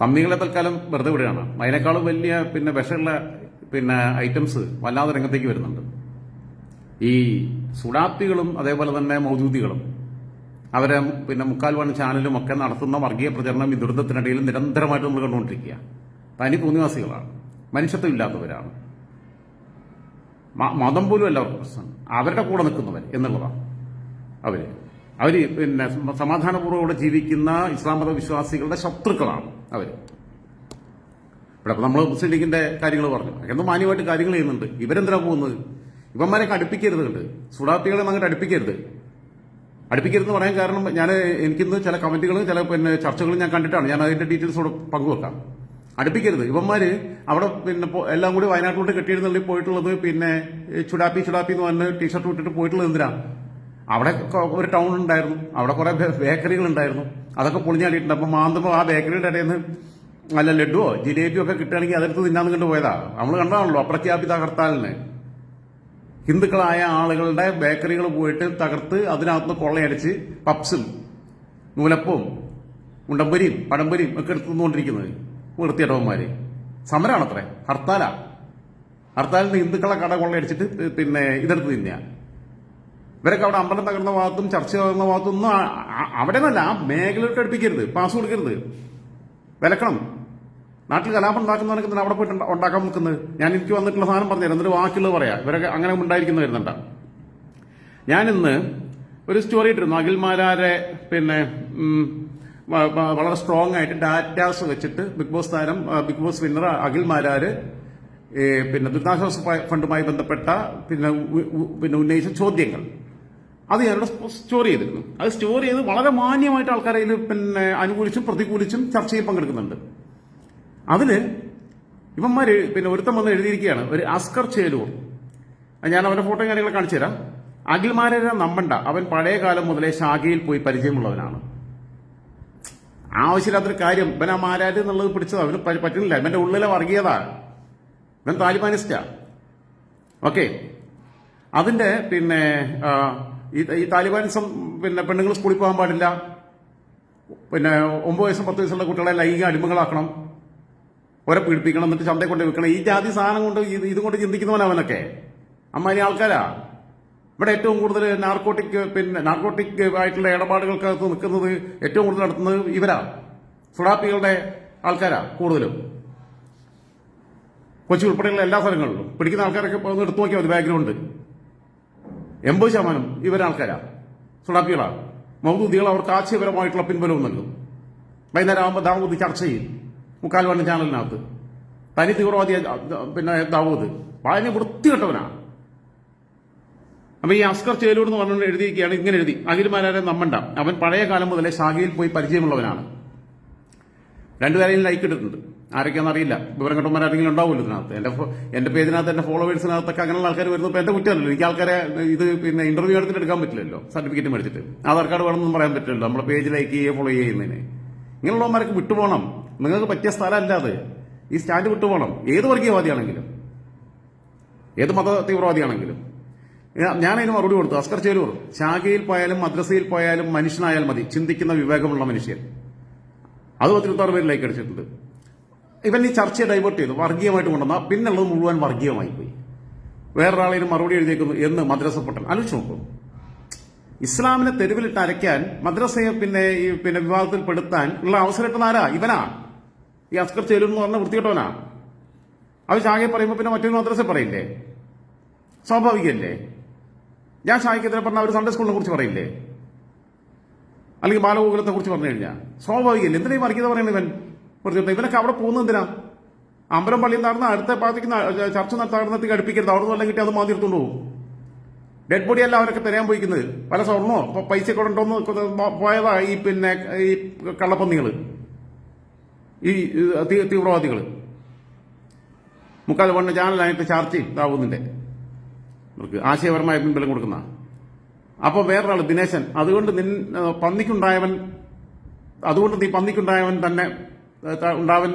കമ്മികളെ തൽക്കാലം വെറുതെ വിടുകയാണ്. അതിനേക്കാളും വലിയ പിന്നെ വിഷമുള്ള പിന്നെ ഐറ്റംസ് വല്ലാതെ രംഗത്തേക്ക് വരുന്നുണ്ട്. ഈ സുഡാപ്തികളും അതേപോലെ തന്നെ മൗദൂദികളും അവരെ പിന്നെ മുക്കാൽ വൺ ചാനലും ഒക്കെ നടത്തുന്ന വർഗീയ പ്രചരണം ഈ ദുരന്തത്തിനിടയിൽ നിരന്തരമായിട്ട് നമ്മൾ കണ്ടുകൊണ്ടിരിക്കുക തനി ഭൂനിവാസികളാണ് മനുഷ്യത്വം ഇല്ലാത്തവരാണ്. മതം പോലും അല്ല അവർക്ക് പ്രശ്നം. അവരുടെ കൂടെ നിൽക്കുന്നവർ എന്നുള്ളതാണ് അവർ. അവർ പിന്നെ സമാധാനപൂർവം ഇവിടെ ജീവിക്കുന്ന ഇസ്ലാം മത വിശ്വാസികളുടെ ശത്രുക്കളാണ് അവർ ഇവിടെ നമ്മൾ മുസ്ലിം ലീഗിന്റെ കാര്യങ്ങൾ പറഞ്ഞു. എന്തോ മാന്യമായിട്ട് കാര്യങ്ങൾ ചെയ്യുന്നുണ്ട്. ഇവരെന്തിനാ പോകുന്നത്? ഇവന്മാരെ അടുപ്പിക്കരുത് കണ്ട്. സുഡാപ്പികളെ അങ്ങോട്ട് അടുപ്പിക്കരുത്. അടുപ്പിക്കരുതെന്ന് പറയാൻ കാരണം ഞാൻ എനിക്കിന്ന് ചില കമന്റുകളും ചില പിന്നെ ചർച്ചകളും ഞാൻ കണ്ടിട്ടാണ്. ഞാൻ അതിന്റെ ഡീറ്റെയിൽസ് കൂടെ പങ്കുവെക്കാം. അടുപ്പിക്കരുത്. ഇവന്മാര് അവിടെ പിന്നെ എല്ലാം കൂടി വയനാട്ടിലോട്ട് കെട്ടിയിരുന്നുള്ളിൽ പോയിട്ടുള്ളത് പിന്നെ ചുടാപ്പി ചുടാപ്പി എന്ന് പറഞ്ഞ ടീഷർട്ട് വിട്ടിട്ട് പോയിട്ടുള്ളത് എന്തിനാ? അവിടെ ഒരു ടൗൺ ഉണ്ടായിരുന്നു. അവിടെ കുറെ ബേക്കറികൾ ഉണ്ടായിരുന്നു. അതൊക്കെ പൊളിഞ്ഞാടിയിട്ടുണ്ട്. അപ്പൊ മാന്തുമ്പോൾ ആ ബേക്കറിയുടെ ഇടയിൽ നിന്ന് നല്ല ലഡുവോ ജിലേബിയോ ഒക്കെ കിട്ടുകയാണെങ്കിൽ അതെടുത്ത് തിന്നാന്ന് കണ്ട് പോയതാ. നമ്മൾ കണ്ടതാണല്ലോ അപ്രഖ്യാപിത ഹർത്താലിന്. ഹിന്ദുക്കളായ ആളുകളുടെ ബേക്കറികൾ പോയിട്ട് തകർത്ത് അതിനകത്ത് കൊള്ളയടിച്ച് പപ്സും നൂലപ്പവും ഉണ്ടമ്പരിയും പടമ്പരിയും ഒക്കെ എടുത്ത് നിന്നുകൊണ്ടിരിക്കുന്നത് വൃത്തിയിടവന്മാര് സമരമാണത്രേ ഹർത്താലാ. ഹർത്താലിന് ഹിന്ദുക്കളെ കട കൊള്ളയടിച്ചിട്ട് പിന്നെ ഇതെടുത്ത് തിന്നുക ഇവരൊക്കെ അവിടെ അമ്പലം തകർന്ന ഭാഗത്തും ചർച്ച തകർന്ന ഭാഗത്തും ഒന്നും അവിടെ നിന്നല്ല ആ മേഖലയോട്ട് അടുപ്പിക്കരുത്. പാസ് കൊടുക്കരുത്. വിലക്കണം. നാട്ടിൽ കലാപം ഉണ്ടാക്കുന്നവനൊക്കെ തന്നെ അവിടെ പോയിട്ട് ഉണ്ടാ- ഉണ്ടാക്കാൻ നിൽക്കുന്നത്. ഞാൻ എനിക്ക് വന്നിട്ടുള്ള സാധനം പറഞ്ഞുതരാം. എന്നിട്ട് ബാക്കിയുള്ളത് പറയാം. ഇവരൊക്കെ അങ്ങനെ ഉണ്ടായിരിക്കുന്ന വരുന്നുണ്ട. ഇന്ന് ഒരു സ്റ്റോറി ഇട്ടിരുന്നു. അഖിൽമാരാരെ പിന്നെ വളരെ സ്ട്രോങ് ആയിട്ട് ഡാറ്റാസ് വെച്ചിട്ട് ബിഗ് ബോസ് താരം ബിഗ് ബോസ് വിന്നർ അഖിൽമാരാര് പിന്നെ ദുരിതാശ്വാസ ഫണ്ടുമായി ബന്ധപ്പെട്ട പിന്നെ പിന്നെ ഉന്നയിച്ച ചോദ്യങ്ങൾ. അത് ഞാനിവിടെ സ്റ്റോർ ചെയ്തിരുന്നു. അത് സ്റ്റോർ ചെയ്ത് വളരെ മാന്യമായിട്ട് ആൾക്കാരെ പിന്നെ അനുകൂലിച്ചും പ്രതികൂലിച്ചും ചർച്ചയിൽ പങ്കെടുക്കുന്നുണ്ട്. അതിൽ ഇവന്മാര് പിന്നെ ഒരുത്തം വന്ന് എഴുതിയിരിക്കുകയാണ് ഒരു അസ്കർ ചേലൂർ. ഞാൻ അവന്റെ ഫോട്ടോ കാര്യങ്ങൾ കാണിച്ചു തരാം. അഖിൽമാരെ നമ്പണ്ട. അവൻ പഴയ കാലം മുതലേ ശാഖയിൽ പോയി പരിചയമുള്ളവനാണ്. ആവശ്യമില്ലാത്തൊരു കാര്യം. ഇവൻ ആ മാരാജ് എന്നുള്ളത് പിടിച്ചത്. അവന് പറ്റുന്നില്ല. ഇവന്റെ ഉള്ളിലെ വർഗീയതാ. ഇവൻ താലിബാനിസ്റ്റാ. ഓക്കെ. അതിന്റെ പിന്നെ ഈ ഈ താലിബാനിസം പിന്നെ പെണ്ണുങ്ങൾ സ്കൂളിൽ പോകാൻ പാടില്ല. പിന്നെ ഒമ്പത് വയസ്സും പത്ത് വയസ്സുള്ള കുട്ടികളെ ലൈംഗിക അടിമകളാക്കണം. ഒരെ പീഡിപ്പിക്കണം എന്നിട്ട് ചന്തയിൽ കൊണ്ട് വിൽക്കണം ഈ ജാതി സാധനം കൊണ്ട് ഇതുകൊണ്ട് ഇതും കൊണ്ട് ചിന്തിക്കുന്നവൻ അവനൊക്കെ. അമ്മാരി ആൾക്കാരാ. ഇവിടെ ഏറ്റവും കൂടുതൽ നാർക്കോട്ടിക് പിന്നെ നാർക്കോട്ടിക് ആയിട്ടുള്ള ഇടപാടുകൾക്കകത്ത് നിൽക്കുന്നത് ഏറ്റവും കൂടുതൽ നടത്തുന്നത് ഇവരാ. സുഡാപ്പികളുടെ ആൾക്കാരാ കൂടുതലും. കൊച്ചി ഉൾപ്പെടെയുള്ള എല്ലാ സ്ഥലങ്ങളിലും. പിടിക്കുന്ന ആൾക്കാരൊക്കെ ഒന്ന് എടുത്തു നോക്കിയാൽ മതി. ബാക്ക്ഗ്രൗണ്ട് എൺപത് ശതമാനം ഇവരാൾക്കാരാ. സുഡാപ്പികളാണ് മൗദൂദികൾ അവർക്ക് ആശയപരമായിട്ടുള്ള പിൻബലവും നൽകും. വൈകുന്നേരം ആകുമ്പോൾ ദാവൂദ് ചർച്ച ചെയ്യും മുക്കാൽ വണ്ണ ചാനലിനകത്ത്. തനി തീവ്രവാദി പിന്നെ ദാവൂദ്. വായന വൃത്തികെട്ടവനാണ് അപ്പൊ ഈ അസ്കർ ചേലൂർ എന്ന് പറഞ്ഞുകൊണ്ട് എഴുതിയിരിക്കുകയാണ് ഇങ്ങനെ എഴുതി. അഖിൽ മാലാരെ നമ്മണ്ട. അവൻ പഴയ കാലം മുതലേ ശാഖയിൽ പോയി പരിചയമുള്ളവനാണ്. രണ്ടുപേരെയും ലൈക്ക് ഇട്ടിട്ടുണ്ട്. ആരൊക്കെയാണെന്ന് അറിയില്ല. വിവരം കിട്ടുമ്പോൾ ആരെങ്കിലും ഉണ്ടാവുമല്ലോ ഇതിനകത്ത്. എന്റെ ഫോ- എന്റെ പേജിനകത്ത് എന്റെ ഫോളോവേഴ്സിനകത്തൊക്കെ അങ്ങനെയുള്ള ആൾക്കാർ വരുന്നപ്പോൾ എന്റെ കുറ്റമല്ലല്ലോ എനിക്ക് ആൾക്കാരെ ഇത് പിന്നെ ഇന്റർവ്യൂ എടുത്തിട്ട് എടുക്കാൻ പറ്റില്ലല്ലോ. സർട്ടിഫിക്കറ്റ് മേടിച്ചിട്ട്. ആധാർ കാർഡ് വേണമെന്നും പറയാൻ പറ്റില്ലല്ലോ. നമ്മളെ പേജ് ലൈക്ക് ചെയ്യുക ഫോളോ ചെയ്യുന്നതിന്. ഇങ്ങനെയുള്ളവന്മാരൊക്കെ വിട്ടുപോകണം. നിങ്ങൾക്ക് പറ്റിയ സ്ഥലമല്ല അത്. ഈ സ്റ്റാൻഡ് വിട്ടുപോകണം. ഏത് വർഗീയവാദിയാണെങ്കിലും. ഏത് മത തീവ്രവാദിയാണെങ്കിലും. ഞാൻ മറുപടി കൊടുത്തു. അസ്കർ ചേരൂർ ശാഖയിൽ പോയാലും മദ്രസയിൽ പോയാലും മനുഷ്യനായാൽ മതി. ചിന്തിക്കുന്ന വിവേകമുള്ള മനുഷ്യൻ. അത് പത്തിരുപത്താറ് പേര് ലൈക്ക് അടിച്ചിട്ടുണ്ട്. ഇവൻ ഈ ചർച്ചയെ ഡൈവേർട്ട് ചെയ്തു വർഗീയമായിട്ട് കൊണ്ടുവന്ന പിന്നുള്ളത് മുഴുവൻ വർഗീയമായി പോയി. വേറൊരാളിന് മറുപടി എഴുതിയേക്കുന്നു എന്ന് മദ്രസ പൊട്ടൻ. ആലോചിച്ച് നോക്കൂ. ഇസ്ലാമിനെ തെരുവിലിട്ട് അരയ്ക്കാൻ മദ്രസയെ പിന്നെ ഈ പിന്നെ വിവാദത്തിൽ പെടുത്താൻ ഉള്ള അവസരം ഇട്ടുന്ന ആരാ? ഇവനാ. ഈ അസ്കർ ചെലു എന്ന് പറഞ്ഞ വൃത്തികെട്ടവനാ. അവർ ശാഖയെ പറയുമ്പോൾ പിന്നെ മറ്റൊരു മദ്രസ പറയില്ലേ? സ്വാഭാവികല്ലേ? ഞാൻ ഷായ്ക്കെതിരെ പറഞ്ഞ ഒരു സൺഡേ സ്കൂളിനെ കുറിച്ച് പറയില്ലേ? അല്ലെങ്കിൽ ബാലഗോകുലത്തെ കുറിച്ച് പറഞ്ഞു കഴിഞ്ഞാൽ സ്വാഭാവികല്ലേ? എന്തിനാ ഈ വർഗീയത പറയുന്നത് ഇവൻ? വെറുതെ ഇവനൊക്കെ അവിടെ പോകുന്നത് എന്തിനാ? അമ്പലം പള്ളിയിൽ നടന്ന അടുത്ത പാർട്ടിക്ക് ചർച്ച നടത്താടുന്നത്തേക്ക് അടുപ്പിക്കരുത്. അവിടെ നിന്ന് കിട്ടി അത് മാതി പോകും. ഡെഡ് ബോഡി അല്ല അവരൊക്കെ തരാൻ പോയിക്കുന്നത്. പല സ്വർണോ? പൈസ കൊടുണ്ടോന്ന് പോയതാ ഈ പിന്നെ ഈ കള്ളപ്പന്നികൾ. ഈ തീവ്രവാദികൾ മുക്കാൽ വണ്ണ ചാനലായിട്ട് ചാർച്ച ഇതാവുന്നുണ്ട്. അവർക്ക് ആശയപരമായ പിൻബലം കൊടുക്കുന്ന അപ്പോൾ വേറൊരാൾ ദിനേശൻ. അതുകൊണ്ട് നിൻ പന്നിക്കുണ്ടായവൻ അതുകൊണ്ട് നീ പന്നിക്കുണ്ടായവൻ തന്നെ ഉണ്ടാവൻ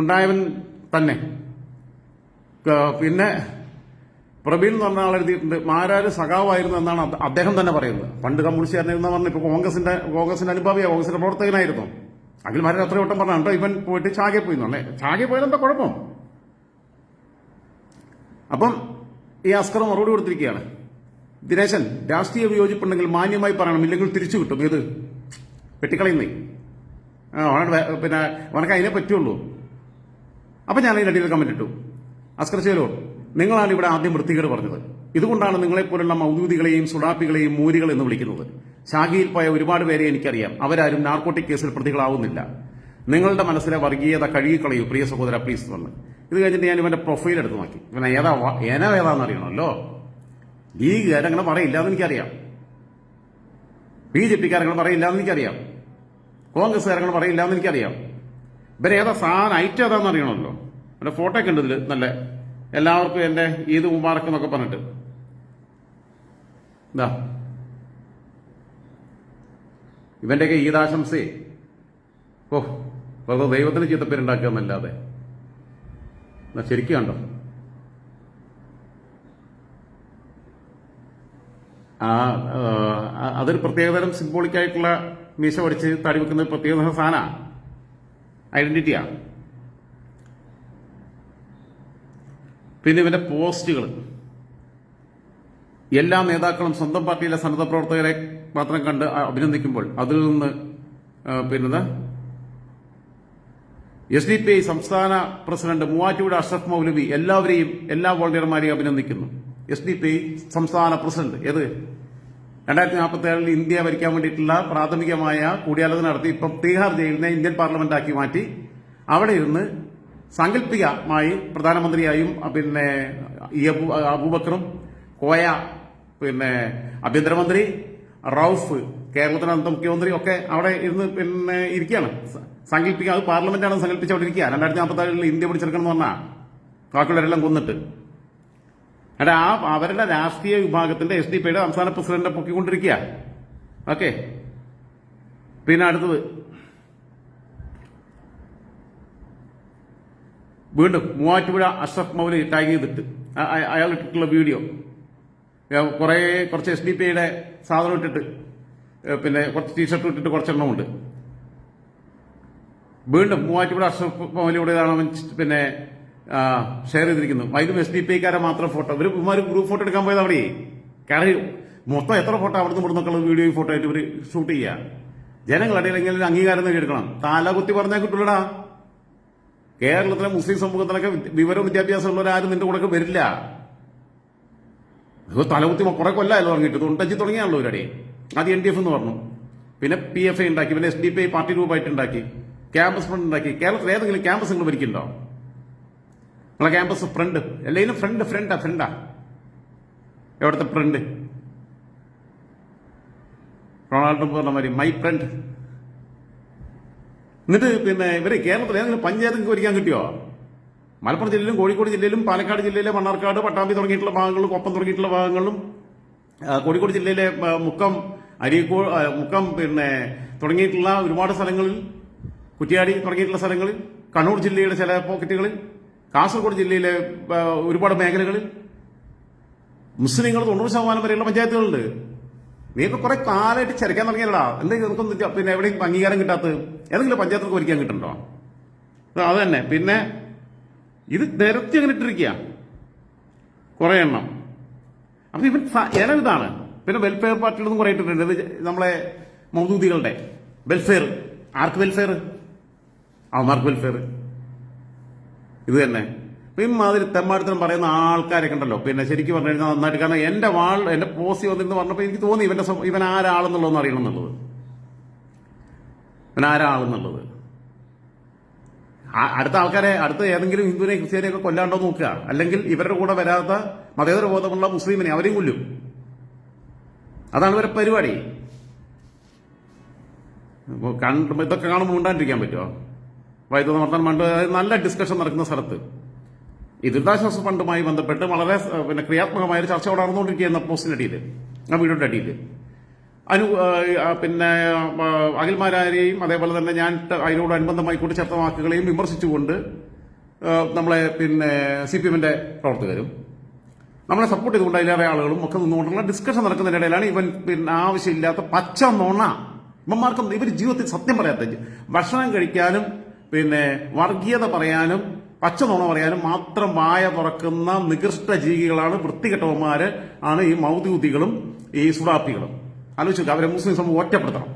ഉണ്ടായവൻ തന്നെ. പിന്നെ പ്രവീൺ എന്ന് പറഞ്ഞ ആൾ എഴുതിയിട്ടുണ്ട് മാരാര് സഖാവായിരുന്നു എന്നാണ് അദ്ദേഹം തന്നെ പറയുന്നത്. പണ്ട് കമ്മ്യൂണിസ്റ്റുകാരനായിരുന്നു പറഞ്ഞു ഇപ്പൊ കോൺഗ്രസിന്റെ കോൺഗ്രസിന്റെ അനുഭാവിയ കോൺഗ്രസിന്റെ പ്രവർത്തകനായിരുന്നു. അഖിൽ മാരാർ അത്ര വട്ടം പറഞ്ഞോ ഇവൻ പോയിട്ട് ചാകെ പോയി എന്നല്ലേ ചാകെ പോയതെന്താ കുഴപ്പം? അപ്പം ഈ അസ്കർ മറുപടി കൊടുത്തിരിക്കുകയാണ്. ദിനേശൻ രാഷ്ട്രീയ വിയോജിപ്പുണ്ടെങ്കിൽ മാന്യമായി പറയണം ഇല്ലെങ്കിൽ തിരിച്ചു കിട്ടും. ഏത്? വെട്ടിക്കളയുന്നേ. ആ പിന്നെ അവനക്ക് അതിനെ പറ്റുള്ളൂ. അപ്പൊ ഞാൻ അതിനിടയിൽ കമന്റ് ഇട്ടു. അസ്കർ ചേലൂർ നിങ്ങളാണ് ഇവിടെ ആദ്യം വൃത്തികേട് പറഞ്ഞത്. ഇതുകൊണ്ടാണ് നിങ്ങളെപ്പോലുള്ള മൗദൂദികളെയും സുഡാപ്പികളെയും മൂരികൾ എന്ന് വിളിക്കുന്നത്. ഷാഗിയിൽ പോയ ഒരുപാട് പേരെ എനിക്കറിയാം. അവരാരും നാർക്കോട്ടിക് കേസിൽ പ്രതികളാവുന്നില്ല. നിങ്ങളുടെ മനസ്സിലെ വർഗീയത കഴുകിക്കളയൂ പ്രിയ സഹോദര പ്ലീസ് വന്ന് ഇത് കഴിഞ്ഞിട്ട് ഞാൻ ഇവന്റെ പ്രൊഫൈൽ എടുത്ത് നോക്കി. ഇവൻ ഏതാ വ- ഏന അറിയണമല്ലോ ലീഗുകാരങ്ങനെ പറയില്ല എന്ന് എനിക്കറിയാം. ബി ജെ പിക്കാരങ്ങനെ പറയില്ല എന്ന് എനിക്കറിയാം. കോൺഗ്രസ്സുകാരങ്ങനെ പറയില്ല എന്ന് എനിക്കറിയാം. ഇവരെ ഏതാ സാധനം ഐറ്റം ഏതാന്ന് അറിയണമല്ലോ? എന്റെ ഫോട്ടോ ഒക്കെ ഉണ്ട് ഇതിൽ നല്ല എല്ലാവർക്കും എന്റെ ഈദ് മുബാറക്ക് എന്നൊക്കെ പറഞ്ഞിട്ട്. എന്താ ഇവന്റെയൊക്കെ ഈദാശംസയെ ഓ വെറുതെ ദൈവത്തിന് ചീത്തപ്പേരുണ്ടാക്കുക എന്നല്ലാതെ എന്നാ ശരിക്കും കണ്ടോ? ആ അതൊരു പ്രത്യേകതരം സിംബോളിക് ആയിട്ടുള്ള മീശ പഠിച്ച് തടി വെക്കുന്ന ഒരു പ്രത്യേക സാധന. ഐഡന്റിറ്റിയാ പിന്നെ ഇവന്റെ പോസ്റ്റുകൾ എല്ലാ നേതാക്കളും സ്വന്തം പാർട്ടിയിലെ സന്നദ്ധ പ്രവർത്തകരെ മാത്രം കണ്ട് അഭിനന്ദിക്കുമ്പോൾ അതിൽ നിന്ന് പിന്നെ എസ് ഡി പി ഐ സംസ്ഥാന പ്രസിഡന്റ് മൂവാറ്റുപുഴ അഷ്റഫ് മൗലവി എല്ലാവരെയും എല്ലാ വോളണ്ടിയർമാരെയും അഭിനന്ദിക്കുന്നു. എസ് ഡി പി സംസ്ഥാന പ്രസിഡന്റ്. ഏത്? രണ്ടായിരത്തി നാൽപ്പത്തി ഏഴിൽ ഇന്ത്യ ഭരിക്കാൻ വേണ്ടിയിട്ടുള്ള പ്രാഥമികമായ കൂടിയാലോചന നടത്തി. ഇപ്പം തീഹാർ ജയിലിനെ ഇന്ത്യൻ പാർലമെന്റാക്കി മാറ്റി. അവിടെ ഇരുന്ന് സാങ്കല്പികമായി പ്രധാനമന്ത്രിയായും പിന്നെ അബൂബക്കറും കോയ പിന്നെ ആഭ്യന്തരമന്ത്രി റൌഫ് കേരളത്തിലെ അന്നത്തെ മുഖ്യമന്ത്രി ഒക്കെ അവിടെ ഇരുന്ന് പിന്നെ ഇരിക്കുകയാണ്. സങ്കല്പിക്കുക അത് പാർലമെന്റാണ് സങ്കല്പിച്ച് അവിടെ ഇരിക്കുക രണ്ടായിരത്തി നാൽപ്പത്തി ഏഴിൽ ഇന്ത്യ പിടിച്ചെടുക്കണം എന്ന് പറഞ്ഞാൽ ബാക്കിയുള്ളവരെല്ലാം കൊന്നിട്ട്. അല്ല ആ അവരുടെ രാഷ്ട്രീയ വിഭാഗത്തിന്റെ എസ് ഡി പിയുടെ സംസ്ഥാന പ്രസിഡന്റിനെ പൊക്കിക്കൊണ്ടിരിക്കുക. ഓക്കെ. പിന്നെ അടുത്തത്. വീണ്ടും മൂവാറ്റുപുഴ അഷ്റഫ് മൗലി ടാഗ് ചെയ്തിട്ട് അയാൾ ഇട്ടിട്ടുള്ള വീഡിയോ. കുറേ കുറച്ച് എസ് ഡി പി സാധനം ഇട്ടിട്ട് പിന്നെ കുറച്ച് ടീഷർട്ട് ഇട്ടിട്ട് കുറച്ചെണ്ണം ഉണ്ട്. വീണ്ടും മൂവാറ്റുപുഴ അഷ്റഫ് മൗലിയുടേതാണ് പിന്നെ ഷെയർ ചെയ്തിരിക്കുന്നു. വൈദ്യുതി എസ് ഡി പി ഐക്കാരെ മാത്രം ഫോട്ടോ ഇവർ ഇവന്മാർ ഗ്രൂപ്പ് ഫോട്ടോ എടുക്കാൻ പോയത് അവിടെ കാരണം മൊത്തം എത്ര ഫോട്ടോ അവിടുന്ന് ഇവിടുന്നൊക്കെയുള്ള വീഡിയോ ഫോട്ടോ ആയിട്ട് ഇവർ ഷൂട്ട് ചെയ്യുക ജനങ്ങളിടയിലെങ്കിലും അംഗീകാരം നേടിയെടുക്കണം താലകുത്തി പറഞ്ഞാൽ കിട്ടില്ലടാ കേരളത്തിലെ മുസ്ലിം സമൂഹത്തിലൊക്കെ വിവരവും വിദ്യാഭ്യാസം ഉള്ളവരാരും നിന്റെ കൂടെ വരില്ല. തലകുത്തി കുറെ കൊല്ലമല്ലോ തുടങ്ങിയിട്ട് തൊണ്ടഞ്ചി തുടങ്ങിയാണല്ലോ ഒരടി ആദ്യം എൻ ഡി എഫ് എന്ന് പറഞ്ഞു. പിന്നെ പി എഫ് ഐ ഉണ്ടാക്കി. പിന്നെ S D P I party ഗ്രൂപ്പായിട്ട് ഉണ്ടാക്കി. ക്യാമ്പസ് ഫണ്ട് ഉണ്ടാക്കി. കേരളത്തിൽ ഏതെങ്കിലും ക്യാമ്പസ് നിങ്ങൾ ഭരിക്കുന്നുണ്ടോ? നിങ്ങളെ ക്യാമ്പസ് ഫ്രണ്ട് എല്ലാം ഫ്രണ്ട് ഫ്രണ്ടാ ഫ്രണ്ടാ എവിടുത്തെ ഫ്രണ്ട് റൊണാൾഡോ പറഞ്ഞ മാതിരി മൈ ഫ്രണ്ട് എന്നിട്ട് പിന്നെ ഇവർ കേരളത്തിൽ ഏതെങ്കിലും പഞ്ചായത്ത് നിങ്ങൾക്ക് ഭരിക്കാൻ കിട്ടിയോ? മലപ്പുറം ജില്ലയിലും കോഴിക്കോട് ജില്ലയിലും പാലക്കാട് ജില്ലയിലെ മണ്ണാർക്കാട് പട്ടാമ്പി തുടങ്ങിയിട്ടുള്ള ഭാഗങ്ങളും കൊപ്പം തുടങ്ങിയിട്ടുള്ള ഭാഗങ്ങളിലും കോഴിക്കോട് ജില്ലയിലെ മുക്കം അരീക്കോ മുക്കം പിന്നെ തുടങ്ങിയിട്ടുള്ള ഒരുപാട് സ്ഥലങ്ങളിൽ കുറ്റിയാടി തുടങ്ങിയിട്ടുള്ള സ്ഥലങ്ങളിൽ കണ്ണൂർ ജില്ലയുടെ ചില പോക്കറ്റുകളിൽ കാസർഗോഡ് ജില്ലയിലെ ഒരുപാട് മേഖലകളിൽ മുസ്ലിങ്ങൾ തൊണ്ണൂറ് ശതമാനം വരെയുള്ള പഞ്ചായത്തുകളുണ്ട്. നീയൊക്കെ കുറെ കാലമായിട്ട് ചരക്കാൻ തുടങ്ങിയല്ലടാ. എന്തെങ്കിലും നമുക്കൊന്ന് പിന്നെ എവിടെയും അംഗീകാരം കിട്ടാത്തത് ഏതെങ്കിലും പഞ്ചായത്തിൽ ഭരിക്കാൻ കിട്ടണ്ടോ? അത് തന്നെ. പിന്നെ ഇത് നിരത്തി അങ്ങനെ ഇട്ടിരിക്കുക കുറേ എണ്ണം. അപ്പൊ ഇവൻ ഇനം ഇതാണ്. പിന്നെ വെൽഫെയർ പാർട്ടികളൊന്നും കുറെ ഇട്ടിട്ടുണ്ട്. ഇത് നമ്മളെ മൗദൂദികളുടെ വെൽഫെയർ ആർക്ക് വെൽഫെയർ അവന്മാർക്ക് വെൽഫെയർ ഇത് തന്നെ. ഇമ്മാതിരി ഇമാതിരി തെമ്മാടിത്തരം പറയുന്ന ആൾക്കാരൊക്കെ ഉണ്ടല്ലോ. പിന്നെ ശരിക്കും പറഞ്ഞു കഴിഞ്ഞാൽ നന്നായിട്ട് കാരണം എന്റെ വാൾ എന്റെ പോസി വന്നിരുന്ന് പറഞ്ഞപ്പോൾ എനിക്ക് തോന്നി ഇവന്റെ ഇവൻ ആരാളെന്നുള്ളതെന്ന് അറിയണം എന്നുള്ളത് ഇവൻ ആരാളെന്നുള്ളത്. അടുത്ത ആൾക്കാരെ അടുത്ത ഏതെങ്കിലും ഹിന്ദുവിനെ ക്രിസ്ത്യാനിയെ ഒക്കെ കൊല്ലാണ്ടോ നോക്കുക. അല്ലെങ്കിൽ ഇവരുടെ കൂടെ വരാത്ത മതേതര ബോധമുള്ള മുസ്ലിമിനെ അവരെയും കൊല്ലും. അതാണ് ഇവരുടെ പരിപാടി. ഇതൊക്കെ കാണുമ്പോൾ ഉണ്ടാണ്ടിരിക്കാൻ പറ്റുമോ വൈദ്യുത മർദ്ദനം ഫണ്ട് നല്ല ഡിസ്കഷൻ നടക്കുന്ന സ്ഥലത്ത്. ഈ ദുരിതാശ്വാസ ഫണ്ടുമായി ബന്ധപ്പെട്ട് വളരെ പിന്നെ ക്രിയാത്മകമായ ഒരു ചർച്ച അവിടെ നടന്നുകൊണ്ടിരിക്കുന്ന പോസ്റ്റിന്റെ അടിയിൽ ആ വീടിന്റെ അടിയിൽ അനു പിന്നെ അഖിൽമാരാരെയും അതേപോലെ തന്നെ ഞാൻ അതിനോട് അനുബന്ധമായി കൂട്ടിച്ചേർത്ത വാക്കുകളെയും വിമർശിച്ചുകൊണ്ട് നമ്മളെ പിന്നെ സി പി എമ്മിന്റെ പ്രവർത്തകരും നമ്മളെ സപ്പോർട്ട് ചെയ്തുകൊണ്ട് അതിലേറെ ആളുകളും ഒക്കെ നിന്നുകൊണ്ടുള്ള ഡിസ്കഷൻ നടക്കുന്നതിനിടയിലാണ് ഇവൻ പിന്നെ ആവശ്യമില്ലാത്ത പച്ച നോണ. ഇവന്മാർക്കും ഇവർ ജീവിതത്തിൽ സത്യം പറയാത്ത ഭക്ഷണം കഴിക്കാനും പിന്നെ വർഗീയത പറയാനും പച്ച നുണ പറയാനും മാത്രം വായ തുറക്കുന്ന നികൃഷ്ട ജീവികളാണ് വൃത്തികെട്ടവന്മാര് ആണ് ഈ മൗദ്യൂതികളും ഈ സുഡാപ്പികളും ആലോചിച്ചു അവരെ മുസ്ലിം സമൂഹം ഒറ്റപ്പെടുത്തണം.